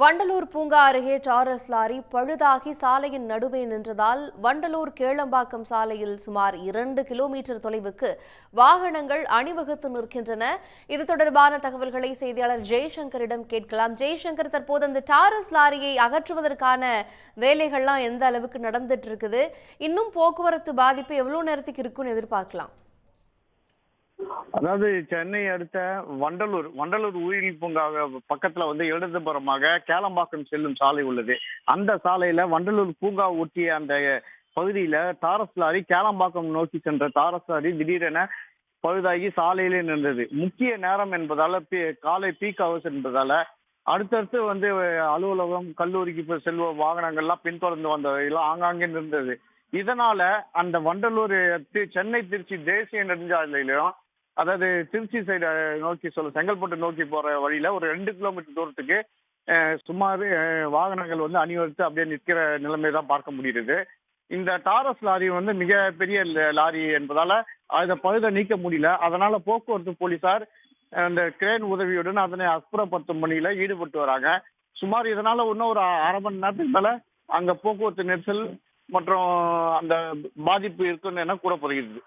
வண்டலூர் பூங்கா அருகே Taurus lorry பழுதாகி சாலையின் நடுவே நின்றதால் வண்டலூர் கேளம்பாக்கம் சாலையில் சுமார் இரண்டு கிலோமீட்டர் தொலைவுக்கு வாகனங்கள் அணிவகுத்து நிற்கின்றன. இது தொடர்பான தகவல்களை செய்தியாளர் ஜெய்சங்கரிடம் கேட்கலாம். ஜெய்சங்கர் தற்போது அந்த டாரஸ் லாரியை அகற்றுவதற்கான வேலைகள்லாம் எந்த அளவுக்கு நடந்துட்டு இருக்குது? இன்னும் போக்குவரத்து பாதிப்பு எவ்வளவு நேரத்துக்கு இருக்கும்னு எதிர்பார்க்கலாம். அதாவது சென்னை அடுத்த வண்டலூர் வண்டலூர் உயிரியல் பூங்கா பக்கத்துல வந்து இடதுபுறமாக கேளம்பாக்கம் செல்லும் சாலை உள்ளது. அந்த சாலையில வண்டலூர் பூங்கா ஒட்டிய அந்த பகுதியில தாரஸ் லாரி கேளம்பாக்கம் நோக்கி சென்ற தாரஸ் லாரி திடீரென பழுதாகி சாலையிலே நின்றது. முக்கிய நேரம் என்பதால காலை பீக் ஹவர்ஸ் என்பதால அடுத்தடுத்து வந்து அலுவலகம் கல்லூரிக்கு செல்வ வாகனங்கள்லாம் பின்தொடர்ந்து வந்தவையெல்லாம் ஆங்காங்கே நின்றது. இதனால அந்த வண்டலூர் சென்னை திருச்சி தேசிய நெடுஞ்சாலையிலும் அதாவது திருச்சி சைடு நோக்கி சொல்ல செங்கல்பட்டு நோக்கி போற வழியில ஒரு ரெண்டு கிலோமீட்டர் தூரத்துக்கு சுமார் வாகனங்கள் வந்து அணிவகுத்து அப்படியே நிற்கிற நிலைமை தான் பார்க்க முடியுது. இந்த டாரஸ் லாரி வந்து மிகப்பெரிய ல- லாரி என்பதால அதை பழுத நீக்க முடியல. அதனால போக்குவரத்து போலீசார் அந்த கிரேன் உதவியுடன் அதனை அப்புறப்படுத்தும் பணியில ஈடுபட்டு வராங்க. சுமார் இதனால இன்னும் ஒரு அரை மணி நேரத்துக்கு மேல அங்க போக்குவரத்து நெரிசல் மற்றும் அந்த பாதிப்பு இருக்குன்னு என கூறப்படுகிறது.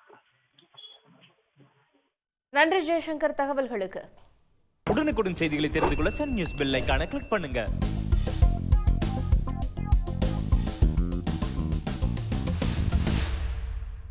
நன்றி ஜெய்சங்கர் தகவல்களுக்கு. உடனுக்குடன் செய்திகளை தெரிந்து கொள்ள சன் நியூஸ் பெல் ஐக்கான கிளிக் பண்ணுங்க.